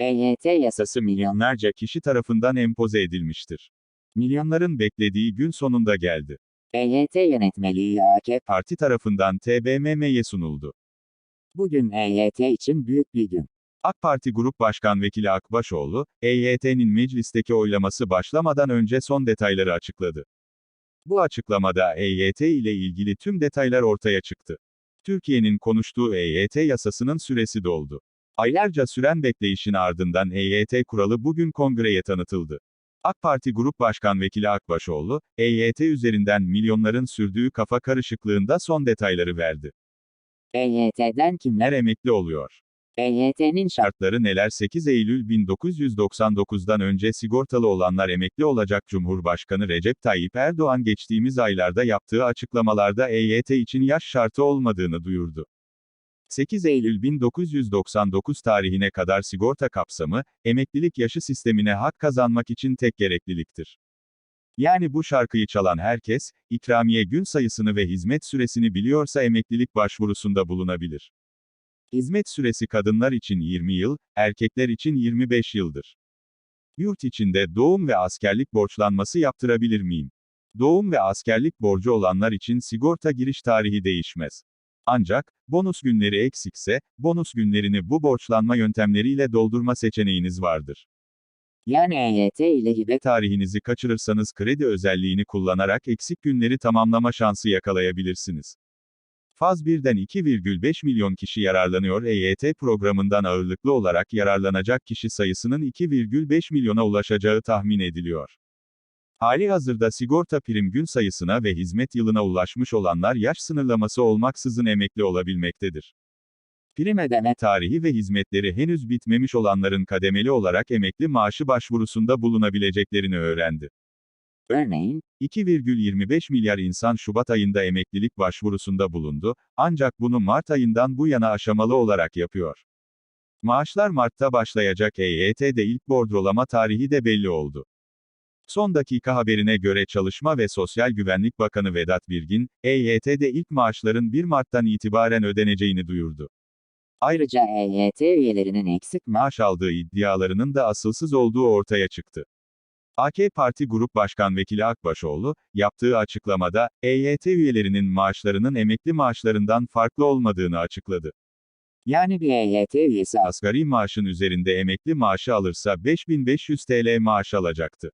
EYT yasası milyonlarca kişi tarafından empoze edilmiştir. Milyonların beklediği gün sonunda geldi. EYT yönetmeliği AK Parti tarafından TBMM'ye sunuldu. Bugün EYT için büyük bir gün. AK Parti Grup Başkan Vekili Akbaşoğlu, EYT'nin meclisteki oylaması başlamadan önce son detayları açıkladı. Bu açıklamada EYT ile ilgili tüm detaylar ortaya çıktı. Türkiye'nin konuştuğu EYT yasasının süresi doldu. Aylarca süren bekleyişin ardından EYT kuralı bugün kongreye tanıtıldı. AK Parti Grup Başkan Vekili Akbaşoğlu, EYT üzerinden milyonların sürdüğü kafa karışıklığında son detayları verdi. EYT'den kimler emekli oluyor? EYT'nin şartları neler 8 Eylül 1999'dan önce sigortalı olanlar emekli olacak Cumhurbaşkanı Recep Tayyip Erdoğan geçtiğimiz aylarda yaptığı açıklamalarda EYT için yaş şartı olmadığını duyurdu. 8 Eylül 1999 tarihine kadar sigorta kapsamı, emeklilik yaşı sistemine hak kazanmak için tek gerekliliktir. Yani bu şarkıyı çalan herkes, ikramiye gün sayısını ve hizmet süresini biliyorsa emeklilik başvurusunda bulunabilir. Hizmet süresi kadınlar için 20 yıl, erkekler için 25 yıldır. Yurt içinde doğum ve askerlik borçlanması yaptırabilir miyim? Doğum ve askerlik borcu olanlar için sigorta giriş tarihi değişmez. Ancak, bonus günleri eksikse, bonus günlerini bu borçlanma yöntemleriyle doldurma seçeneğiniz vardır. Yani EYT ile hibe tarihinizi kaçırırsanız kredi özelliğini kullanarak eksik günleri tamamlama şansı yakalayabilirsiniz. Faz 1'den 2,5 milyon kişi yararlanıyor EYT programından ağırlıklı olarak yararlanacak kişi sayısının 2,5 milyona ulaşacağı tahmin ediliyor. Hali hazırda sigorta prim gün sayısına ve hizmet yılına ulaşmış olanlar yaş sınırlaması olmaksızın emekli olabilmektedir. Prim ödeme tarihi ve hizmetleri henüz bitmemiş olanların kademeli olarak emekli maaşı başvurusunda bulunabileceklerini öğrendi. Örneğin, 2,25 milyar insan Şubat ayında emeklilik başvurusunda bulundu, ancak bunu Mart ayından bu yana aşamalı olarak yapıyor. Maaşlar Mart'ta başlayacak EYT'de ilk bordrolama tarihi de belli oldu. Son dakika haberine göre Çalışma ve Sosyal Güvenlik Bakanı Vedat Bilgin, EYT'de ilk maaşların 1 Mart'tan itibaren ödeneceğini duyurdu. Ayrıca EYT üyelerinin eksik maaş aldığı iddialarının da asılsız olduğu ortaya çıktı. AK Parti Grup Başkan Vekili Akbaşoğlu, yaptığı açıklamada, EYT üyelerinin maaşlarının emekli maaşlarından farklı olmadığını açıkladı. Yani bir EYT üyesi asgari maaşın üzerinde emekli maaşı alırsa 5500 TL maaş alacaktı.